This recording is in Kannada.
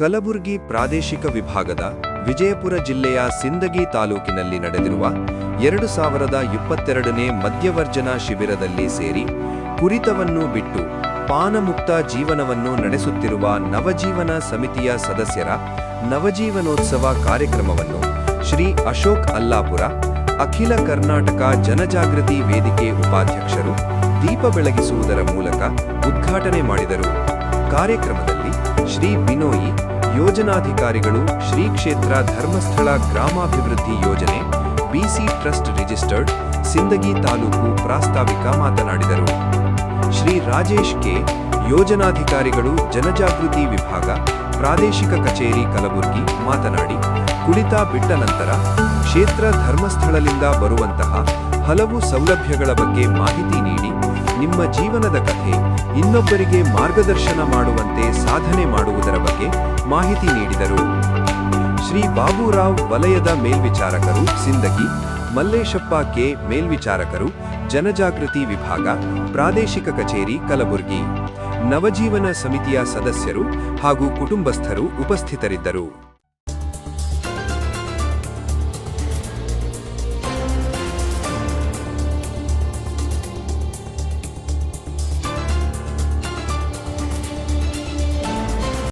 ಕಲಬುರಗಿ ಪ್ರಾದೇಶಿಕ ವಿಭಾಗದ ವಿಜಯಪುರ ಜಿಲ್ಲೆಯ ಸಿಂದಗಿ ತಾಲೂಕಿನಲ್ಲಿ ನಡೆದಿರುವ ಎರಡು ಸಾವಿರದ ಇಪ್ಪತ್ತೆರಡನೇ ಮದ್ಯವರ್ಜನ ಶಿಬಿರದಲ್ಲಿ ಸೇರಿ ಕುರಿತವನ್ನು ಬಿಟ್ಟು ಪಾನಮುಕ್ತ ಜೀವನವನ್ನು ನಡೆಸುತ್ತಿರುವ ನವಜೀವನ ಸಮಿತಿಯ ಸದಸ್ಯರ ನವಜೀವನೋತ್ಸವ ಕಾರ್ಯಕ್ರಮವನ್ನು ಶ್ರೀ ಅಶೋಕ್ ಅಲ್ಲಾಪುರ, ಅಖಿಲ ಕರ್ನಾಟಕ ಜನಜಾಗೃತಿ ವೇದಿಕೆ ಉಪಾಧ್ಯಕ್ಷರು ದೀಪ ಬೆಳಗಿಸುವುದರ ಮೂಲಕ ಉದ್ಘಾಟನೆ ಮಾಡಿದರು. ಕಾರ್ಯಕ್ರಮದಲ್ಲಿ ಶ್ರೀ ಬಿನೋಯಿ ಯೋಜನಾಧಿಕಾರಿಗಳು ಶ್ರೀ ಕ್ಷೇತ್ರ ಧರ್ಮಸ್ಥಳ ಗ್ರಾಮಾಭಿವೃದ್ಧಿ ಯೋಜನೆ ಬಿಸಿ ಟ್ರಸ್ಟ್ ರಿಜಿಸ್ಟರ್ಡ್, ಸಿಂದಗಿ ತಾಲೂಕು ಪ್ರಾಸ್ತಾವಿಕ ಮಾತನಾಡಿದರು. ಶ್ರೀ ರಾಜೇಶ್ ಕೆ. ಯೋಜನಾಧಿಕಾರಿಗಳು ಜನಜಾಗೃತಿ ವಿಭಾಗ, ಪ್ರಾದೇಶಿಕ ಕಚೇರಿ ಕಲಬುರಗಿ ಮಾತನಾಡಿ, ಕುಳಿತ ಬಿಟ್ಟ ನಂತರ ಕ್ಷೇತ್ರ ಧರ್ಮಸ್ಥಳದಿಂದ ಬರುವಂತಹ ಹಲವು ಸೌಲಭ್ಯಗಳ ಬಗ್ಗೆ ಮಾಹಿತಿ ನೀಡಿ ನಿಮ್ಮ ಜೀವನದ ಕಥೆ, ಇನ್ನೊಬ್ಬರಿಗೆ ಮಾರ್ಗದರ್ಶನ ಮಾಡುವಂತೆ ಸಾಧನೆ ಮಾಡುವುದರ ಬಗ್ಗೆ ಮಾಹಿತಿ ನೀಡಿದರು. ಶ್ರೀ ಬಾಬುರಾವ್ ವಲಯದ ಮೇಲ್ವಿಚಾರಕರು ಸಿಂದಗಿ, ಮಲ್ಲೇಶಪ್ಪ ಕೆ ಮೇಲ್ವಿಚಾರಕರು, ಜನಜಾಗೃತಿ ವಿಭಾಗ, ಪ್ರಾದೇಶಿಕ ಕಚೇರಿ ಕಲಬುರಗಿ. ನವಜೀವನ ಸಮಿತಿಯ ಸದಸ್ಯರು ಹಾಗೂ ಕುಟುಂಬಸ್ಥರು ಉಪಸ್ಥಿತರಿದ್ದರು.